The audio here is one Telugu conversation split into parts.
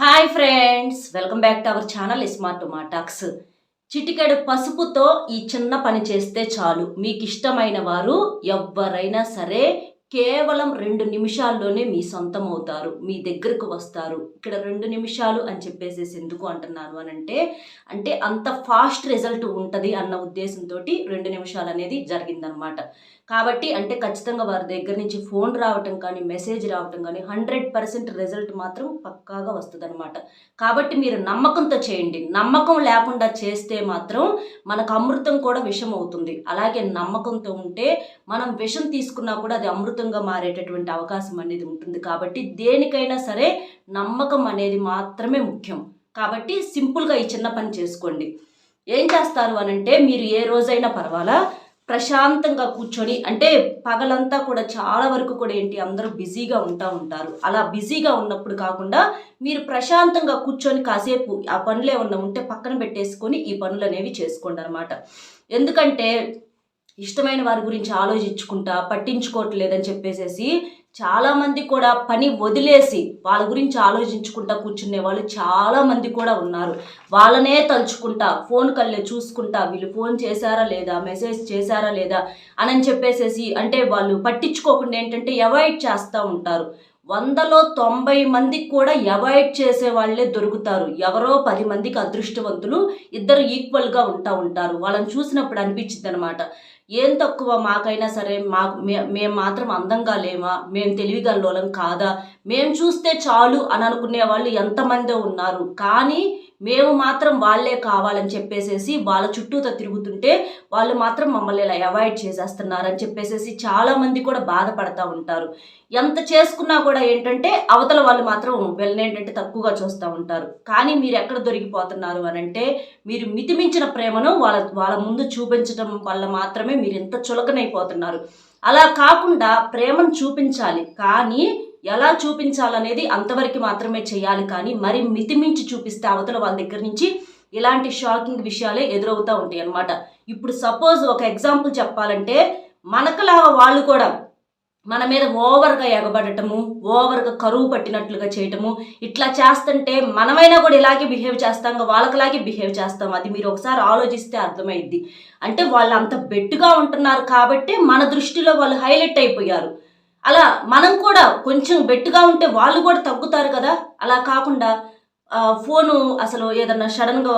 Hi friends welcome back to our channel smart మాటాక్స్ చిటికెడు పసుపుతో ఈ చిన్న పని చేస్తే చాలు. మీకు ఇష్టమైన వారు ఎవ్వరైనా సరే కేవలం రెండు నిమిషాల్లోనే మీ సొంతం అవుతారు మీ దగ్గరకు వస్తారు. ఇక్కడ రెండు నిమిషాలు అని చెప్పేసేసి ఎందుకు అంటున్నాను అని అంటే అంటే అంత ఫాస్ట్ రిజల్ట్ ఉంటుంది అన్న ఉద్దేశంతో రెండు నిమిషాలు అనేది జరిగిందనమాట. కాబట్టి అంటే ఖచ్చితంగా వారి దగ్గర నుంచి ఫోన్ రావటం కానీ మెసేజ్ రావటం కానీ హండ్రెడ్ పర్సెంట్ రిజల్ట్ మాత్రం పక్కాగా వస్తుంది కాబట్టి మీరు నమ్మకంతో చేయండి. నమ్మకం లేకుండా చేస్తే మాత్రం మనకు అమృతం కూడా విషం అవుతుంది అలాగే నమ్మకంతో ఉంటే మనం విషం తీసుకున్నా కూడా అది అమృతంగా మారేటటువంటి అవకాశం అనేది ఉంటుంది. కాబట్టి దేనికైనా సరే నమ్మకం అనేది మాత్రమే ముఖ్యం. కాబట్టి సింపుల్గా ఈ చిన్న పని చేసుకోండి. ఏం చేస్తారు అనంటే మీరు ఏ రోజైనా పర్వాలా? ప్రశాంతంగా కూర్చొని అంటే పగలంతా కూడా చాలా వరకు కూడా ఏంటి అందరూ బిజీగా ఉంటా ఉంటారు. అలా బిజీగా ఉన్నప్పుడు కాకుండా మీరు ప్రశాంతంగా కూర్చొని కాసేపు ఆ పనులు ఏమన్నా ఉంటే పక్కన పెట్టేసుకొని ఈ పనులు అనేవి చేసుకోండి అనమాట ఎందుకంటే ఇష్టమైన వారి గురించి ఆలోచించుకుంటా పట్టించుకోవట్లేదని చెప్పేసేసి చాలామంది కూడా పని వదిలేసి వాళ్ళ గురించి ఆలోచించుకుంటా కూర్చునే వాళ్ళు చాలామంది కూడా ఉన్నారు. వాళ్ళనే తలుచుకుంటా ఫోన్ కల్లే చూసుకుంటా వీళ్ళు ఫోన్ చేశారా లేదా మెసేజ్ చేశారా లేదా అని చెప్పేసేసి అంటే వాళ్ళు పట్టించుకోకుండా ఏంటంటే అవాయిడ్ చేస్తూ ఉంటారు. వందలో తొంభై మందికి కూడా అవాయిడ్ చేసే వాళ్ళే దొరుకుతారు. ఎవరో పది మందికి అదృష్టవంతులు ఇద్దరు ఈక్వల్గా ఉంటా ఉంటారు. వాళ్ళని చూసినప్పుడు అనిపించింది అనమాట ఏం తక్కువ మాకైనా సరే మా మేము మాత్రం అందంగా లేమా? మేము తెలివిగల్లోలం కాదా? మేము చూస్తే చాలు అని అనుకునే వాళ్ళు ఎంతమందో ఉన్నారు. కానీ మేము మాత్రం వాళ్ళే కావాలని చెప్పేసేసి వాళ్ళ చుట్టూతో తిరుగుతుంటే వాళ్ళు మాత్రం మమ్మల్ని ఇలా అవాయిడ్ చేసేస్తున్నారని చెప్పేసేసి చాలామంది కూడా బాధపడతా ఉంటారు. ఎంత చేసుకున్నా కూడా ఏంటంటే అవతల వాళ్ళు మాత్రం వీళ్ళని ఏంటంటే తక్కువగా చూస్తూ ఉంటారు. కానీ మీరు ఎక్కడ దొరికిపోతున్నారు అని అంటే మీరు మితిమించిన ప్రేమను వాళ్ళ వాళ్ళ ముందు చూపించడం వల్ల మాత్రమే మీరు ఎంత చులకనైపోతున్నారు. అలా కాకుండా ప్రేమను చూపించాలి. కానీ ఎలా చూపించాలనేది అంతవరకు మాత్రమే చేయాలి కానీ మరి మితిమించి చూపిస్తే అవతల వాళ్ళ దగ్గర నుంచి ఇలాంటి షాకింగ్ విషయాలే ఎదురవుతూ ఉంటాయి అనమాట ఇప్పుడు సపోజ్ ఒక ఎగ్జాంపుల్ చెప్పాలంటే మనకలాగా వాళ్ళు కూడా మన మీద ఓవర్గా ఎగబడటము ఓవర్గా కరువు పట్టినట్లుగా చేయటము ఇట్లా చేస్తుంటే మనమైనా కూడా ఇలాగే బిహేవ్ చేస్తాం వాళ్ళకిలాగే బిహేవ్ చేస్తాం. అది మీరు ఒకసారి ఆలోచిస్తే అర్థమైద్ది. అంటే వాళ్ళు అంత బెట్టుగా ఉంటున్నారు కాబట్టి మన దృష్టిలో వాళ్ళు హైలైట్ అయిపోయారు. అలా మనం కూడా కొంచెం బెట్టుగా ఉంటే వాళ్ళు కూడా తగ్గుతారు కదా? అలా కాకుండా ఫోను అసలు ఏదన్నా సడన్గా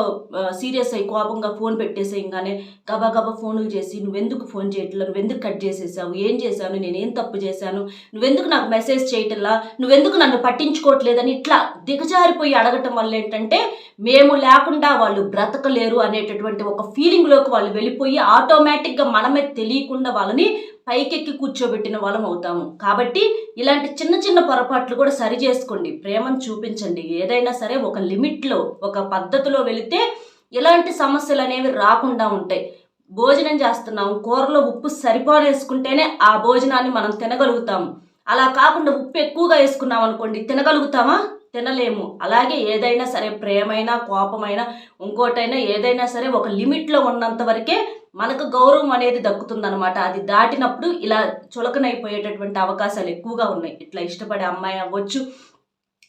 సీరియస్ అయ్యి కోపంగా ఫోన్ పెట్టేసేయంగానే గబా గబా ఫోన్లు చేసి నువ్వెందుకు ఫోన్ చేయట్లా నువ్వెందుకు కట్ చేసేసావు? ఏం చేశాను? నేనేం తప్పు చేశాను? నువ్వెందుకు నాకు మెసేజ్ చేయటంలా? నువ్వెందుకు నన్ను పట్టించుకోవట్లేదని? ఇట్లా దిగజారిపోయి అడగటం వల్ల ఏంటంటే మేము లేకుండా వాళ్ళు బ్రతకలేరు అనేటటువంటి ఒక ఫీలింగ్లోకి వాళ్ళు వెళ్ళిపోయి ఆటోమేటిక్గా మనమే తెలియకుండా వాళ్ళని పైకెక్కి కూర్చోబెట్టిన వాళ్ళం అవుతాము కాబట్టి ఇలాంటి చిన్న చిన్న పొరపాట్లు కూడా సరి చేసుకోండి. ప్రేమను చూపించండి. ఏదైనా సరే ఒక లిమిట్లో ఒక పద్ధతిలో వెళితే ఇలాంటి సమస్యలు అనేవి రాకుండా ఉంటాయి. భోజనం చేస్తున్నాం కూరలో ఉప్పు సరిపోనేసుకుంటేనే ఆ భోజనాన్ని మనం తినగలుగుతాము. అలా కాకుండా ఉప్పు ఎక్కువగా వేసుకున్నాం అనుకోండి తినగలుగుతామా? తినలేము. అలాగే ఏదైనా సరే ప్రేమైనా కోపమైనా ఇంకోటైనా ఏదైనా సరే ఒక లిమిట్లో ఉన్నంత వరకే మనకు గౌరవం అనేది దక్కుతుందనమాట అది దాటినప్పుడు ఇలా చులకనైపోయేటటువంటి అవకాశాలు ఎక్కువగా ఉన్నాయి. ఇట్లా ఇష్టపడే అమ్మాయి అవ్వచ్చు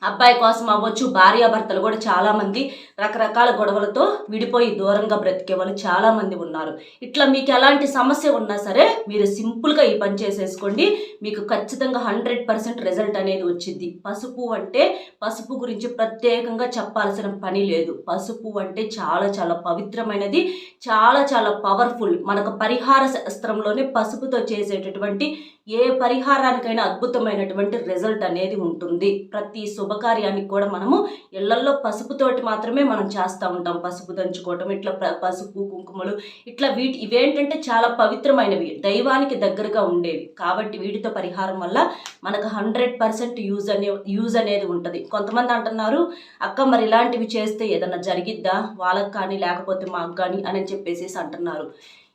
అబ్బాయి కోసం అవ్వచ్చు భార్యాభర్తలు కూడా చాలామంది రకరకాల గొడవలతో విడిపోయి దూరంగా బ్రతికే వాళ్ళు చాలామంది ఉన్నారు. ఇట్లా మీకు ఎలాంటి సమస్య ఉన్నా సరే మీరు సింపుల్గా ఈ పని చేసేసుకోండి. మీకు ఖచ్చితంగా హండ్రెడ్ పర్సెంట్ రిజల్ట్ అనేది వచ్చింది. పసుపు అంటే పసుపు గురించి ప్రత్యేకంగా చెప్పాల్సిన పని లేదు. పసుపు అంటే చాలా చాలా పవిత్రమైనది చాలా చాలా పవర్ఫుల్. మనకు పరిహార శాస్త్రంలోనే పసుపుతో చేసేటటువంటి ఏ పరిహారానికైనా అద్భుతమైనటువంటి రిజల్ట్ అనేది ఉంటుంది. ప్రతి శుభకార్యానికి కూడా మనము ఇళ్ళల్లో పసుపుతోటి మాత్రమే మనం చేస్తూ ఉంటాం. పసుపు దంచుకోవటం ఇట్లా పసుపు కుంకుమలు ఇట్లా వీటి ఇవేంటంటే చాలా పవిత్రమైనవి. దైవానికి దగ్గరగా ఉండేవి. కాబట్టి వీటితో పరిహారం వల్ల మనకు హండ్రెడ్ పర్సెంట్ యూజ్ అనే యూజ్ అనేది ఉంటుంది. కొంతమంది అంటున్నారు అక్క మరి ఇలాంటివి చేస్తే ఏదన్నా జరిగిద్దా? వాళ్ళకి కానీ లేకపోతే మాకు కానీ అని చెప్పేసి అంటున్నారు.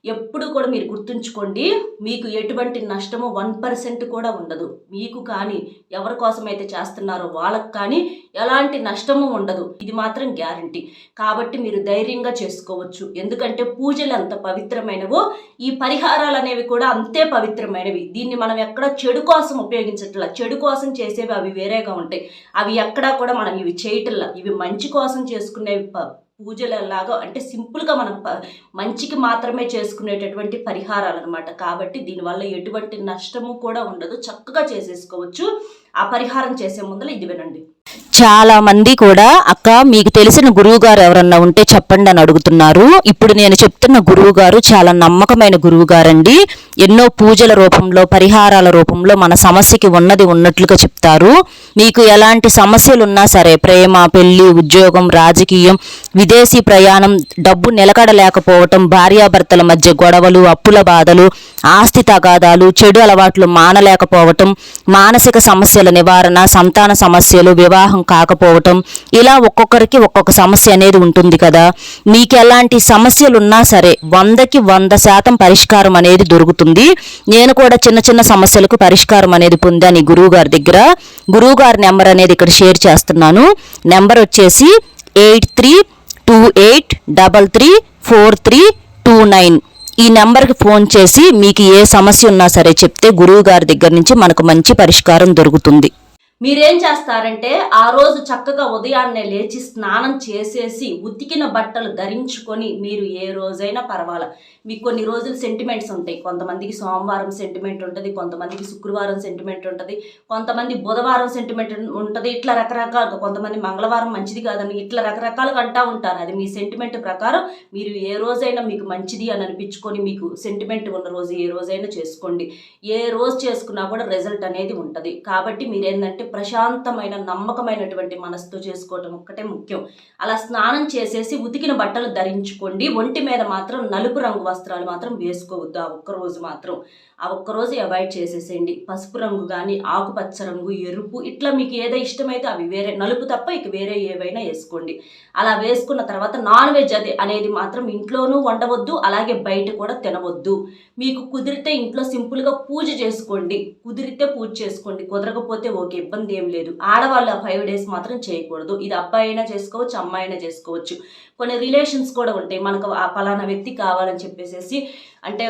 ఎప్పుడు కూడా మీరు గుర్తుంచుకోండి మీకు ఎటువంటి నష్టము వన్ పర్సెంట్ కూడా ఉండదు. మీకు కానీ ఎవరి కోసమైతే చేస్తున్నారో వాళ్ళకి కానీ ఎలాంటి నష్టము ఉండదు. ఇది మాత్రం గ్యారంటీ. కాబట్టి మీరు ధైర్యంగా చేసుకోవచ్చు. ఎందుకంటే పూజలు ఎంత పవిత్రమైనవో ఈ పరిహారాలు అనేవి కూడా అంతే పవిత్రమైనవి. దీన్ని మనం ఎక్కడ చెడు కోసం ఉపయోగించట్లా. చెడు కోసం చేసేవి అవి వేరేగా ఉంటాయి. అవి ఎక్కడా కూడా మనం ఇవి చేయటంలా. ఇవి మంచి కోసం చేసుకునేవి ప- పూజలలాగా అంటే సింపుల్గా మనం మంచికి మాత్రమే చేసుకునేటటువంటి పరిహారాలు అనమాట కాబట్టి దీనివల్ల ఎటువంటి నష్టము కూడా ఉండదు. చక్కగా చేసేసుకోవచ్చు. ఆ పరిహారం చేసే ముందర ఇది వినండి. చాలా మంది కూడా అక్క మీకు తెలిసిన గురువు గారు ఎవరన్నా ఉంటే చెప్పండి అని అడుగుతున్నారు. ఇప్పుడు నేను చెప్తున్న గురువు గారు చాలా నమ్మకమైన గురువు గారండి ఎన్నో పూజల రూపంలో పరిహారాల రూపంలో మన సమస్యకి ఉన్నది ఉన్నట్లుగా చెప్తారు. మీకు ఎలాంటి సమస్యలు ఉన్నా సరే ప్రేమ పెళ్ళి ఉద్యోగం రాజకీయం విదేశీ ప్రయాణం డబ్బు నిలకడలేకపోవటం భార్యాభర్తల మధ్య గొడవలు అప్పుల బాధలు ఆస్తి తగాదాలు చెడు అలవాట్లు మానలేకపోవటం మానసిక సమస్య సమస్యల నివారణ సంతాన సమస్యలు వివాహం కాకపోవటం ఇలా ఒక్కొక్కరికి ఒక్కొక్క సమస్య అనేది ఉంటుంది కదా. మీకు ఎలాంటి సమస్యలు ఉన్నా సరే వందకి వంద శాతం పరిష్కారం అనేది దొరుకుతుంది. నేను కూడా చిన్న చిన్న సమస్యలకు పరిష్కారం అనేది పొందాను ఈ గురువు గారి దగ్గర. గురువు గారి నెంబర్ అనేది ఇక్కడ షేర్ చేస్తున్నాను. నెంబర్ వచ్చేసి eight three two eight double three four three two nine. ఈ నెంబర్కి ఫోన్ చేసి మీకు ఏ సమస్య ఉన్నా సరే చెప్తే గురువు గారి దగ్గర నుంచి మనకు మంచి పరిష్కారం దొరుకుతుంది. మీరేం చేస్తారంటే ఆ రోజు చక్కగా ఉదయాన్నే లేచి స్నానం చేసేసి ఉతికిన బట్టలు ధరించుకొని మీరు ఏ రోజైనా పర్వాలా. మీకు కొన్ని రోజులు సెంటిమెంట్స్ ఉంటాయి. కొంతమందికి సోమవారం సెంటిమెంట్ ఉంటుంది కొంతమందికి శుక్రవారం సెంటిమెంట్ ఉంటుంది కొంతమంది బుధవారం సెంటిమెంట్ ఉంటుంది ఇట్లా రకరకాలుగా. కొంతమంది మంగళవారం మంచిది కాదని ఇట్లా రకరకాలుగా అంటూ ఉంటారు. అది మీ సెంటిమెంట్ ప్రకారం మీరు ఏ రోజైనా మీకు మంచిది అని అనిపించుకొని మీకు సెంటిమెంట్ ఉన్న రోజు ఏ రోజైనా చేసుకోండి. ఏ రోజు చేసుకున్నా కూడా రిజల్ట్ అనేది ఉంటుంది. కాబట్టి మీరేంటంటే ప్రశాంతమైన నమ్మకమైనటువంటి మనసుతో చేసుకోవటం ఒక్కటే ముఖ్యం. అలా స్నానం చేసేసి ఉతికిన బట్టలు ధరించుకోండి. ఒంటి మీద మాత్రం నలుపు రంగు వస్త్రాలు మాత్రం వేసుకోవద్దు ఆ ఒక్క రోజు మాత్రం. ఆ ఒక్క రోజు అవాయిడ్ చేసేసేయండి. పసుపు రంగు కానీ ఆకుపచ్చ రంగు ఎరుపు ఇట్లా మీకు ఏదో ఇష్టమైతే అవి వేరే నలుపు తప్ప ఇక వేరే ఏవైనా వేసుకోండి. అలా వేసుకున్న తర్వాత నాన్ వెజ్ అది అనేది మాత్రం ఇంట్లోనూ వండవద్దు అలాగే బయట కూడా తినవద్దు. మీకు కుదిరితే ఇంట్లో సింపుల్గా పూజ చేసుకోండి. కుదిరితే పూజ చేసుకోండి. కుదరకపోతే ఓకే ఇబ్బంది ఏం లేదు. ఆడవాళ్ళు ఆ ఫైవ్ డేస్ మాత్రం చేయకూడదు. ఇది అబ్బాయి అయినా చేసుకోవచ్చు అమ్మాయి అయినా చేసుకోవచ్చు. కొన్ని రిలేషన్స్ కూడా ఉంటాయి. మనకు ఆ పలానా వ్యక్తి కావాలని చెప్పేసి అంటే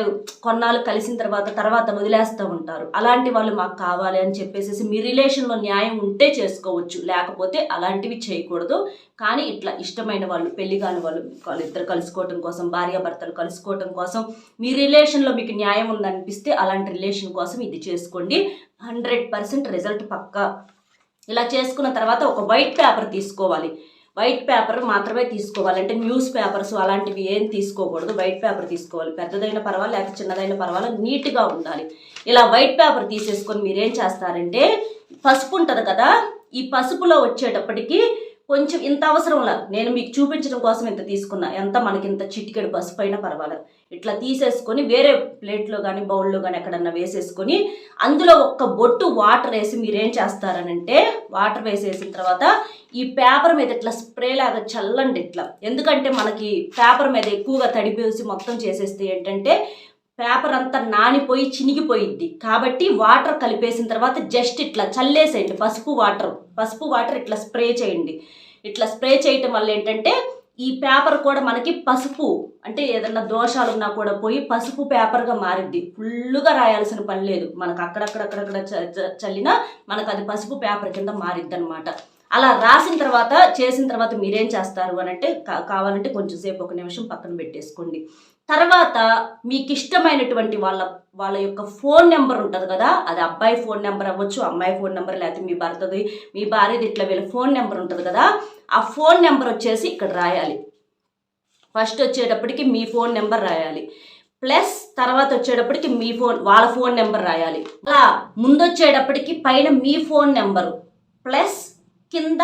కొన్నాళ్ళు కలిసిన తర్వాత తర్వాత వదిలేస్తూ ఉంటారు. అలాంటి వాళ్ళు మాకు కావాలి అని చెప్పేసి మీ రిలేషన్లో న్యాయం ఉంటే చేసుకోవచ్చు. లేకపోతే అలాంటివి చేయకూడదు. కానీ ఇట్లా ఇష్టమైన వాళ్ళు పెళ్ళి కాని వాళ్ళు ఇద్దరు కలుసుకోవటం కోసం భార్యాభర్తలు కలుసుకోవటం కోసం మీ రిలేషన్లో మీకు న్యాయం ఉందనిపిస్తే అలాంటి రిలేషన్ కోసం ఇది చేసుకోండి. హండ్రెడ్ పర్సెంట్ రిజల్ట్ పక్కా. ఇలా చేసుకున్న తర్వాత ఒక వైట్ పేపర్ తీసుకోవాలి. వైట్ పేపర్ మాత్రమే తీసుకోవాలి అంటే న్యూస్ పేపర్స్ అలాంటివి ఏం తీసుకోకూడదు. వైట్ పేపర్ తీసుకోవాలి. పెద్దదైన పర్వాలేదు లేకపోతే చిన్నదైన పర్వాలేదు నీట్గా ఉండాలి. ఇలా వైట్ పేపర్ తీసేసుకొని మీరేం చేస్తారంటే పసుపు ఉంటుంది కదా ఈ పసుపులో వచ్చేటప్పటికి కొంచెం ఇంత అవసరంలా నేను మీకు చూపించడం కోసం ఇంత తీసుకున్నా. ఎంత మనకి ఇంత చిటికెడు పసుపు అయినా పర్వాలేదు. ఇట్లా తీసేసుకొని వేరే ప్లేట్లో కానీ బౌల్లో కానీ ఎక్కడన్నా వేసేసుకొని అందులో ఒక్క బొట్టు వాటర్ వేసి మీరేం చేస్తారనంటే వాటర్ వేసేసిన తర్వాత ఈ పేపర్ మీద ఇట్లా స్ప్రే లాగా చల్లండి ఇట్లా. ఎందుకంటే మనకి పేపర్ మీద ఎక్కువగా తడిపేసి మొత్తం చేసేస్తే ఏంటంటే పేపర్ అంతా నానిపోయి చినిగిపోయిద్ది. కాబట్టి వాటర్ కలిపేసిన తర్వాత జస్ట్ ఇట్లా చల్లేసేయండి. పసుపు వాటర్ పసుపు వాటర్ ఇట్లా స్ప్రే చేయండి. ఇట్లా స్ప్రే చేయటం వల్ల ఏంటంటే ఈ పేపర్ కూడా మనకి పసుపు అంటే ఏదన్నా దోషాలు ఉన్నా కూడా పోయి పసుపు పేపర్గా మారిద్ది. ఫుల్గా రాయాల్సిన పని లేదు. మనకు అక్కడక్కడక్కడక్కడ చ- చల్లినా మనకు అది పసుపు పేపర్ కింద మారిద్ది అనమాట అలా రాసిన తర్వాత చేసిన తర్వాత మీరేం చేస్తారు అని అంటే కావాలంటే కొంచెం సేపు ఒక నిమిషం పక్కన పెట్టేసుకోండి. తర్వాత మీకు ఇష్టమైనటువంటి వాళ్ళ వాళ్ళ యొక్క ఫోన్ నెంబర్ ఉంటుంది కదా అది అబ్బాయి ఫోన్ నెంబర్ అవ్వచ్చు అమ్మాయి ఫోన్ నెంబర్ లేకపోతే మీ భర్తది మీ భార్యది ఇట్లా వీళ్ళ ఫోన్ నెంబర్ ఉంటుంది కదా ఆ ఫోన్ నెంబర్ వచ్చేసి ఇక్కడ రాయాలి. ఫస్ట్ వచ్చేటప్పటికి మీ ఫోన్ నెంబర్ రాయాలి. ప్లస్ తర్వాత వచ్చేటప్పటికి మీ ఫోన్ వాళ్ళ ఫోన్ నెంబర్ రాయాలి. అలా ముందు వచ్చేటప్పటికి పైన మీ ఫోన్ నెంబరు. ప్లస్ కింద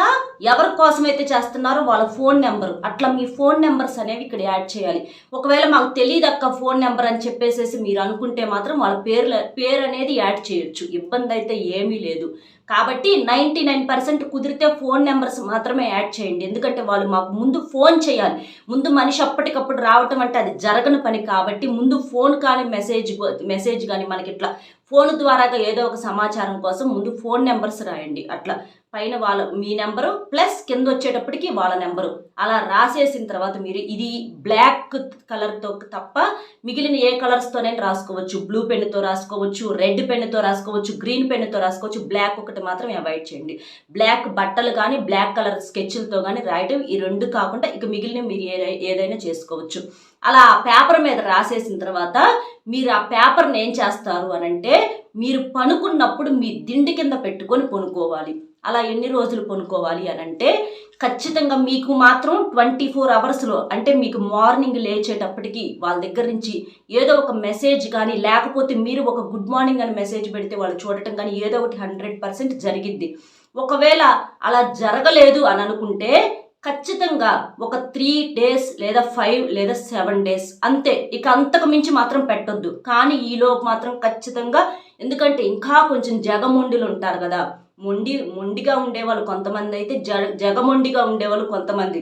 ఎవరి కోసమైతే చేస్తున్నారో వాళ్ళ ఫోన్ నెంబరు. అట్లా మీ ఫోన్ నెంబర్స్ అనేవి ఇక్కడ యాడ్ చేయాలి. ఒకవేళ మాకు తెలియదు అక్క ఫోన్ నెంబర్ అని చెప్పేసేసి మీరు అనుకుంటే మాత్రం వాళ్ళ పేర్ల పేరు అనేది యాడ్ చేయొచ్చు. ఇబ్బంది అయితే ఏమీ లేదు. కాబట్టి నైంటీ నైన్ పర్సెంట్ కుదిరితే ఫోన్ నెంబర్స్ మాత్రమే యాడ్ చేయండి. ఎందుకంటే వాళ్ళు మాకు ముందు ఫోన్ చేయాలి. ముందు మనిషి అప్పటికప్పుడు రావటం అంటే అది జరగని పని కాబట్టి ముందు ఫోన్ కానీ మెసేజ్ మెసేజ్ కానీ మనకి ఇట్లా ఫోన్ ద్వారాగా ఏదో ఒక సమాచారం కోసం ముందు ఫోన్ నెంబర్స్ రాయండి. అట్లా పైన వాళ్ళ మీ నెంబరు ప్లస్ కింద వచ్చేటప్పటికి వాళ్ళ నెంబరు. అలా రాసేసిన తర్వాత మీరు ఇది బ్లాక్ కలర్తో తప్ప మిగిలిన ఏ కలర్స్తోనైనా రాసుకోవచ్చు. బ్లూ పెన్నుతో రాసుకోవచ్చు రెడ్ పెన్నుతో రాసుకోవచ్చు గ్రీన్ పెన్నుతో రాసుకోవచ్చు. బ్లాక్ ఒకటి మాత్రం అవాయిడ్ చేయండి. బ్లాక్ బట్టలు కానీ బ్లాక్ కలర్ స్కెచ్లతో కానీ రాయటం ఈ రెండు కాకుండా ఇక మిగిలిన మీరు ఏదైనా చేసుకోవచ్చు. అలా ఆ పేపర్ మీద రాసేసిన తర్వాత మీరు ఆ పేపర్ని ఏం చేస్తారు అనంటే మీరు పనుకున్నప్పుడు మీ దిండి కింద పెట్టుకొని పనుకోవాలి. అలా ఎన్ని రోజులు కొనుక్కోవాలి అని అంటే ఖచ్చితంగా మీకు మాత్రం ట్వంటీ ఫోర్ అవర్స్లో అంటే మీకు మార్నింగ్ లేచేటప్పటికి వాళ్ళ దగ్గర నుంచి ఏదో ఒక మెసేజ్ కానీ లేకపోతే మీరు ఒక గుడ్ మార్నింగ్ అని మెసేజ్ పెడితే వాళ్ళు చూడటం కానీ ఏదో ఒకటి హండ్రెడ్ పర్సెంట్ జరిగిద్ది. ఒకవేళ అలా జరగలేదు అని అనుకుంటే ఖచ్చితంగా ఒక త్రీ డేస్ లేదా ఫైవ్ లేదా సెవెన్ డేస్ అంతే. ఇక అంతకు మించి మాత్రం పెట్టొద్దు. కానీ ఈలోపు మాత్రం ఖచ్చితంగా ఎందుకంటే ఇంకా కొంచెం జగముండులు ఉంటారు కదా మొండి మొండిగా ఉండేవాళ్ళు కొంతమంది అయితే జ జగమొండిగా ఉండేవాళ్ళు కొంతమంది.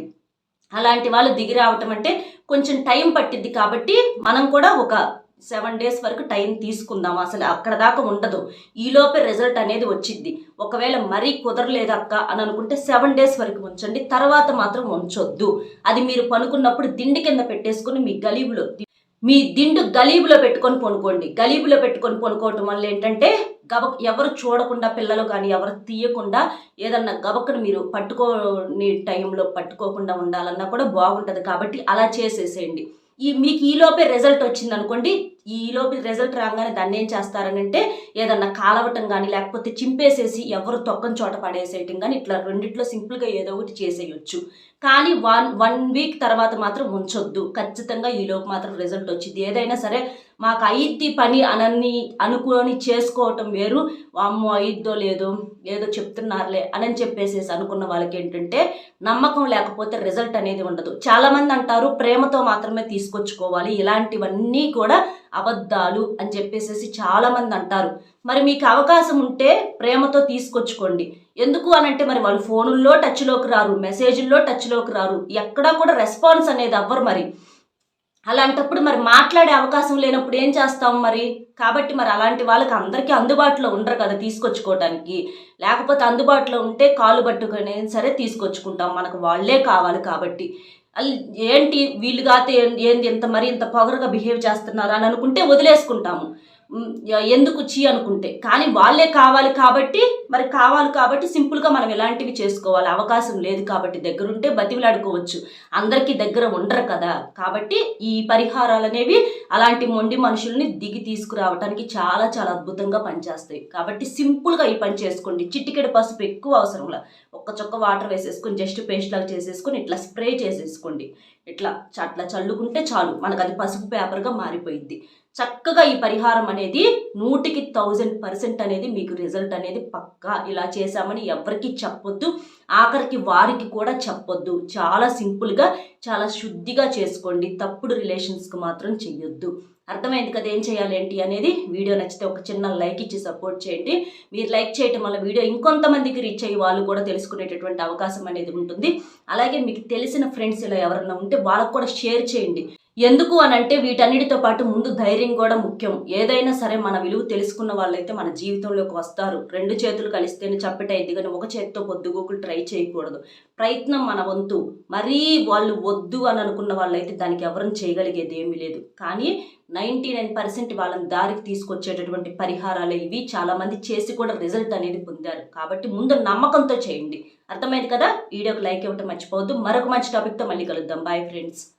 అలాంటి వాళ్ళు దిగి రావటం అంటే కొంచెం టైం పట్టిద్ది కాబట్టి మనం కూడా ఒక సెవెన్ డేస్ వరకు టైం తీసుకుందాం. అసలు అక్కడ దాకా ఉండదు. ఈలోపే రిజల్ట్ అనేది వచ్చింది ఒకవేళ మరీ కుదరలేదు అక్క అని అనుకుంటే సెవెన్ డేస్ వరకు ఉంచండి. తర్వాత మాత్రం ఉంచొద్దు. అది మీరు పనుకున్నప్పుడు దిండి కింద పెట్టేసుకుని మీ గలీబులో మీ దిండు గలీబులో పెట్టుకొని పనుకోండి. గలీబులో పెట్టుకొని పనుకోవటం వల్ల ఏంటంటే గబ ఎవరు చూడకుండా పిల్లలు కానీ ఎవరు తీయకుండా ఏదన్నా గబకను మీరు పట్టుకోని టైంలో పట్టుకోకుండా ఉండాలన్నా కూడా బాగుంటుంది. కాబట్టి అలా చేసేసేయండి. ఈ మీకు ఈలోపే రిజల్ట్ వచ్చింది అనుకోండి ఈలోపే రిజల్ట్ రాగానే దాన్ని ఏం చేస్తారనంటే ఏదన్నా కాలవటం కానీ లేకపోతే చింపేసేసి ఎవరు తొక్కని చోట పడేసేయటం కానీ ఇట్లా రెండిట్లో సింపుల్గా ఏదో ఒకటి చేసేయచ్చు. కానీ వన్ వన్ వీక్ తర్వాత మాత్రం ఉంచొద్దు. ఖచ్చితంగా ఈలోపు మాత్రం రిజల్ట్ వచ్చింది. ఏదైనా సరే మాకు అయిద్ది పని అనని అనుకొని చేసుకోవటం వేరు. అమ్మో అయిద్దో లేదో ఏదో చెప్తున్నారులే అని చెప్పేసేసి అనుకున్న వాళ్ళకి ఏంటంటే నమ్మకం లేకపోతే రిజల్ట్ అనేది ఉండదు. చాలామంది అంటారు ప్రేమతో మాత్రమే తీసుకొచ్చుకోవాలి. ఇలాంటివన్నీ కూడా అబద్ధాలు అని చెప్పేసేసి చాలామంది అంటారు. మరి మీకు అవకాశం ఉంటే ప్రేమతో తీసుకొచ్చుకోండి. ఎందుకు అని అంటే మరి వాళ్ళు ఫోనుల్లో టచ్లోకి రారు మెసేజ్ల్లో టచ్లోకి రారు. ఎక్కడా కూడా రెస్పాన్స్ అనేది అవ్వరు మరి. అలాంటప్పుడు మరి మాట్లాడే అవకాశం లేనప్పుడు ఏం చేస్తాం మరి? కాబట్టి మరి అలాంటి వాళ్ళకి అందరికీ అందుబాటులో ఉండరు కదా తీసుకొచ్చుకోవడానికి లేకపోతే అందుబాటులో ఉంటే కాలు పట్టుకునే సరే తీసుకొచ్చుకుంటాం. మనకు వాళ్ళే కావాలి కాబట్టి. ఏంటి వీళ్ళు కాతే ఏంది ఇంత మరి ఇంత పొగరుగా బిహేవ్ చేస్తున్నారు అని అనుకుంటే వదిలేసుకుంటాము. ఎందుకు చీ అనుకుంటే. కానీ వాళ్ళే కావాలి కాబట్టి మరి కావాలి కాబట్టి సింపుల్గా మనం ఎలాంటివి చేసుకోవాలి. అవకాశం లేదు కాబట్టి దగ్గరుంటే బతిమిలాడుకోవచ్చు. అందరికీ దగ్గర ఉండరు కదా. కాబట్టి ఈ పరిహారాలు అనేవి అలాంటి మొండి మనుషుల్ని దిగి తీసుకురావడానికి చాలా చాలా అద్భుతంగా పనిచేస్తాయి. కాబట్టి సింపుల్గా ఈ పని చేసుకోండి. చిట్టికెడు పసుపు ఎక్కువ అవసరంలా ఒక్క చొక్క వాటర్ వేసేసుకొని జస్ట్ పేస్ట్ లాగా చేసేసుకొని ఇట్లా స్ప్రే చేసేసుకోండి. ఇట్లా అట్లా చల్లుకుంటే చాలు. మనకు అది పసుపు పేపర్గా మారిపోయింది చక్కగా ఈ పరిహారం అనేది నూటికి థౌజండ్ పర్సెంట్ అనేది మీకు రిజల్ట్ అనేది పక్కా ఇలా చేశామని ఎవరికి చెప్పొద్దు ఆఖరికి వారికి కూడా చెప్పొద్దు. చాలా సింపుల్గా చాలా శుద్ధిగా చేసుకోండి. తప్పుడు రిలేషన్స్కి మాత్రం చెయ్యొద్దు. అర్థమైంది కదా ఏం చేయాలి ఏంటి అనేది? వీడియో నచ్చితే ఒక చిన్న లైక్ ఇచ్చి సపోర్ట్ చేయండి. మీరు లైక్ చేయటం వల్ల వీడియో ఇంకొంతమందికి రీచ్ అయ్యి వాళ్ళు కూడా తెలుసుకునేటటువంటి అవకాశం అనేది ఉంటుంది. అలాగే మీకు తెలిసిన ఫ్రెండ్స్ ఇలా ఎవరైనా ఉంటే వాళ్ళకు కూడా షేర్ చేయండి. ఎందుకు అని అంటే వీటన్నిటితో పాటు ముందు ధైర్యం కూడా ముఖ్యం. ఏదైనా సరే మన విలువ తెలుసుకున్న వాళ్ళైతే మన జీవితంలోకి వస్తారు. రెండు చేతులు కలిస్తేనే చప్పటైద్ది కానీ ఒక చేతితో పొద్దుగోకులు ట్రై చేయకూడదు. ప్రయత్నం మన వంతు. మరీ వాళ్ళు వద్దు అని అనుకున్న వాళ్ళైతే దానికి ఎవరం చేయగలిగేది ఏమీ లేదు. కానీ నైంటీ నైన్ పర్సెంట్ వాళ్ళని దారికి తీసుకొచ్చేటటువంటి పరిహారాలు ఇవి చాలామంది చేసి కూడా రిజల్ట్ అనేది పొందారు. కాబట్టి ముందు నమ్మకంతో చేయండి. అర్థమైంది కదా? వీడియోకి లైక్ ఇవ్వటం మర్చిపోవద్దు. మరొక మంచి టాపిక్తో మళ్ళీ కలుద్దాం. Bye friends